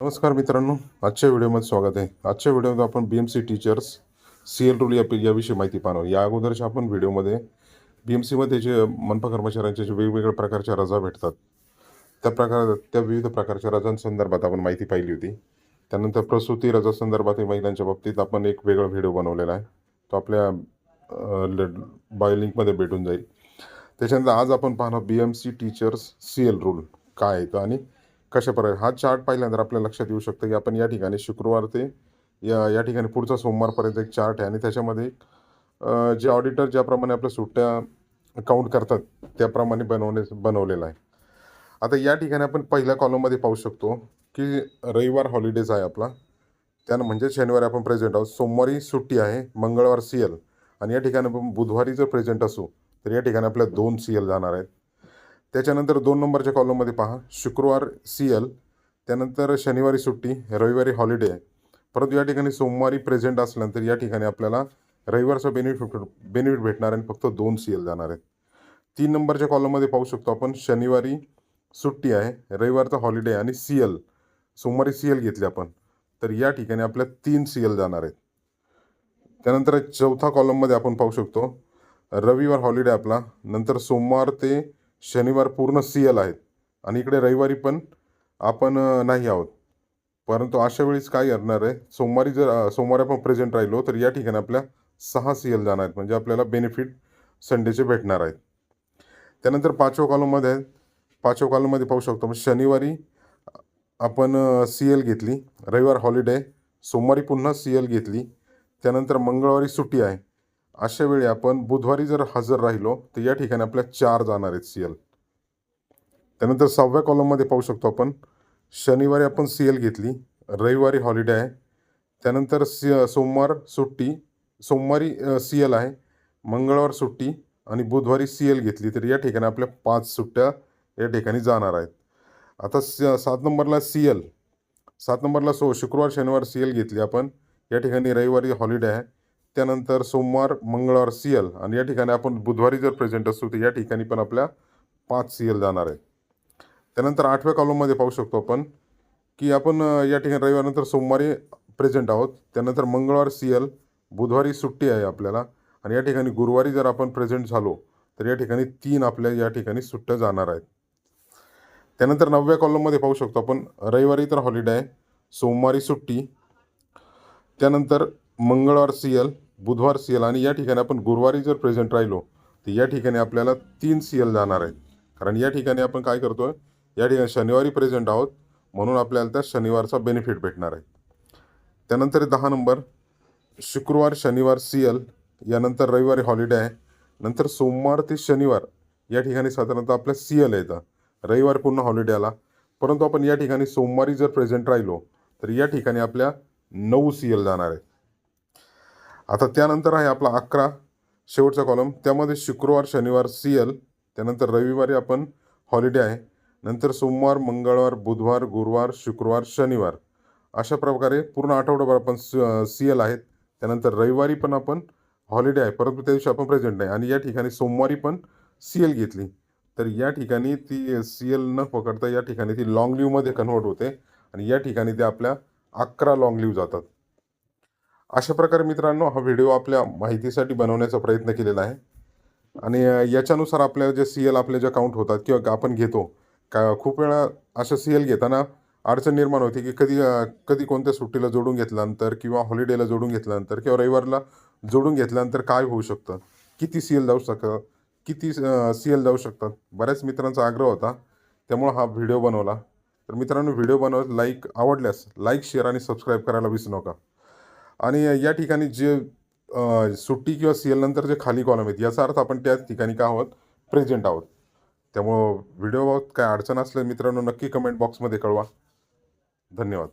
नमस्कार मित्रांनो आजच्या व्हिडिओमध्ये स्वागत आहे. आजच्या व्हिडिओमध्ये आपण B M C teachers C L rule या याविषयी माहिती पाहणार या अगोदरच्या आपण व्हिडिओमध्ये बी एम सीमध्ये जे मनपा कर्मचाऱ्यांच्या जे वेगवेगळ्या प्रकारच्या रजा भेटतात त्या प्रकार त्या विविध प्रकारच्या रजांसंदर्भात आपण माहिती पाहिली होती. त्यानंतर प्रसूती रजा संदर्भात महिलांच्या बाबतीत आपण एक वेगळा व्हिडिओ बनवलेला आहे. तो आपल्या बाय लिंकमध्ये भेटून जाईल. त्याच्यानंतर आज आपण पाहणार B M C teachers C L rule काय आहे तो आणि कशा हा चार्ट पाहिल्यानंतर आपल्या लक्षात येऊ शकतं की आपण या ठिकाणी शुक्रवार ते या या ठिकाणी पुढचा सोमवारपर्यंत एक चार्ट आहे आणि त्याच्यामध्ये जे ऑडिटर ज्याप्रमाणे आपल्या सुट्ट्या काउंट करतात त्याप्रमाणे बनवणे बनवलेलं आहे. आता या ठिकाणी आपण पहिल्या कॉलममध्ये पाहू शकतो की रविवार हॉलिडेज आहे आपला. त्यानं म्हणजे शनिवारी आपण प्रेझेंट आहोत. सोमवारी सुट्टी आहे मंगळवार सी एल आणि या ठिकाणी आपण बुधवारी जर प्रेझेंट असू तर या ठिकाणी आपल्या दोन सी एल जाणार आहेत. त्याच्यानंतर दोन नंबरच्या कॉलममध्ये पहा. शुक्रवार सी एल त्यानंतर शनिवारी सुट्टी रविवारी हॉलिडे आहे. परंतु या ठिकाणी सोमवारी प्रेझेंट असल्यानंतर या ठिकाणी आपल्याला रविवारचा बेनिफिट बेनिफिट भेटणार आहे आणि फक्त दोन सी एल जाणार आहेत. तीन नंबरच्या कॉलममध्ये पाहू शकतो आपण शनिवारी सुट्टी आहे रविवारचा हॉलिडे आणि सी एल सोमवारी सी एल घेतली आपण. तर या ठिकाणी आपल्या तीन सी एल जाणार आहेत. त्यानंतर चौथा कॉलममध्ये आपण पाहू शकतो रविवार हॉलिडे आपला नंतर सोमवार ते शनिवार पूर्ण सी एल आहेत. आणि इकडे रविवारी पण आपण नाही आहोत. परंतु अशा वेळेस काय करणार आहे? सोमवारी जर सोमवारी आपण प्रेझेंट राहिलो तर या ठिकाणी आपल्या सहा सी एल जाणार आहेत. म्हणजे आपल्याला बेनिफिट संडेचे भेटणार आहेत. त्यानंतर पाचव्या कॉलममध्ये आहेत पाचव्या कॉलममध्ये पाहू शकतो. म्हणजे शनिवारी आपण सी एल घेतली. रविवार हॉलिडे सोमवारी पुन्हा सी एल घेतली. त्यानंतर मंगळवारी सुट्टी आहे. अशा वेळी आपण बुधवारी जर हजर राहिलो तर या ठिकाणी आपल्या चार जाणार आहेत सी एल त्यानंतर सहाव्या कॉलममध्ये पाहू शकतो आपण शनिवारी आपण सी एल घेतली रविवारी हॉलिडे आहे. त्यानंतर सी सोमवार सुट्टी सोमवारी सी एल आहे मंगळवार सुट्टी आणि बुधवारी सी एल घेतली तर या ठिकाणी आपल्या पाच सुट्ट्या या ठिकाणी जाणार आहेत. आता स सात नंबरला सी एल सात नंबरला सो शुक्रवार शनिवार सी एल घेतली आपण. या ठिकाणी रविवारी हॉलिडे आहे. त्यानंतर सोमवार मंगळवार सी एल आणि या ठिकाणी आपण बुधवारी जर प्रेझेंट असू तर या ठिकाणी पण आपल्या पाच सी एल जाणार आहेत त्यानंतर आठव्या कॉलममध्ये पाहू शकतो आपण की आपण या ठिकाणी रविवारनंतर सोमवारी प्रेझेंट आहोत. त्यानंतर मंगळवार सी एल बुधवारी सुट्टी आहे आपल्याला. आणि या ठिकाणी गुरुवारी जर आपण प्रेझेंट झालो तर या ठिकाणी तीन आपल्या या ठिकाणी सुट्ट्या जाणार आहेत. त्यानंतर नवव्या कॉलममध्ये पाहू शकतो आपण रविवारी तर हॉलिडे आहे सोमवारी सुट्टी. त्यानंतर मंगळवार सी एल बुधवार सी एल आणि या ठिकाणी आपण गुरुवारी जर प्रेझेंट राहिलो तर या ठिकाणी आपल्याला तीन सी एल जाणार आहेत. कारण या ठिकाणी आपण काय करतो आहे या ठिकाणी शनिवारी प्रेझेंट आहोत म्हणून आपल्याला त्या शनिवारचा बेनिफिट भेटणार आहे. त्यानंतर दहा नंबर शुक्रवार शनिवार सी एल यानंतर रविवारी हॉलिडे आहे. नंतर सोमवार ते शनिवार या ठिकाणी साधारणतः आपल्या सी एल येतं रविवार पूर्ण हॉलिडे आला. परंतु आपण या ठिकाणी सोमवारी जर प्रेझेंट राहिलो तर या ठिकाणी आपल्या नऊ सी एल जाणार आहेत. आता त्यानंतर आहे आपला अकरा शेवटचा कॉलम त्यामध्ये शुक्रवार शनिवार सी एल त्यानंतर रविवारी आपण हॉलिडे आहे. नंतर सोमवार मंगळवार बुधवार गुरुवार शुक्रवार शनिवार. अशा प्रकारे पूर्ण आठवडाभर आपण सी एल आहेत. त्यानंतर रविवारी पण आपण हॉलिडे आहे. परंतु त्या दिवशी आपण प्रेझेंट नाही. आणि या ठिकाणी सोमवारी पण सी एल घेतली. तर या ठिकाणी ती सी एल न पकडता या ठिकाणी ती लॉंग लिव्हमध्ये कन्वर्ट होते. आणि या ठिकाणी ते आपल्या अकरा लॉंग लिव्ह जातात. अशा प्रकारे मित्रांनो हा व्हिडिओ आपल्या माहितीसाठी बनवण्याचा प्रयत्न केलेला आहे. आणि याच्यानुसार आपल्या जे सी एल आपले जे काउंट होतात किंवा आपण घेतो का खूप वेळा अशा सी एल घेताना अडचण निर्माण होते की कधी कधी कोणत्या सुट्टीला जोडून घेतल्यानंतर किंवा हॉलिडेला जोडून घेतल्यानंतर किंवा रविवारला जोडून घेतल्यानंतर काय होऊ शकतं? किती सी एल जाऊ शकतं? किती सी एल जाऊ शकतात बऱ्याच मित्रांचा आग्रह होता. त्यामुळं हा व्हिडिओ बनवला. तर मित्रांनो व्हिडिओ बनवत लाईक आवडल्यास लाईक शेअर आणि सबस्क्राईब करायला विसरू नका. आणि या ठिकाणी जे सुट्टी किंवा सी एल नंतर जे खाली कॉलम आहेत याचा अर्थ आपण त्या ठिकाणी काय आहोत? प्रेझेंट आहोत. त्यामुळं व्हिडिओबाबत काय अडचण असल्या मित्रांनो नक्की कमेंट बॉक्समध्ये कळवा. धन्यवाद.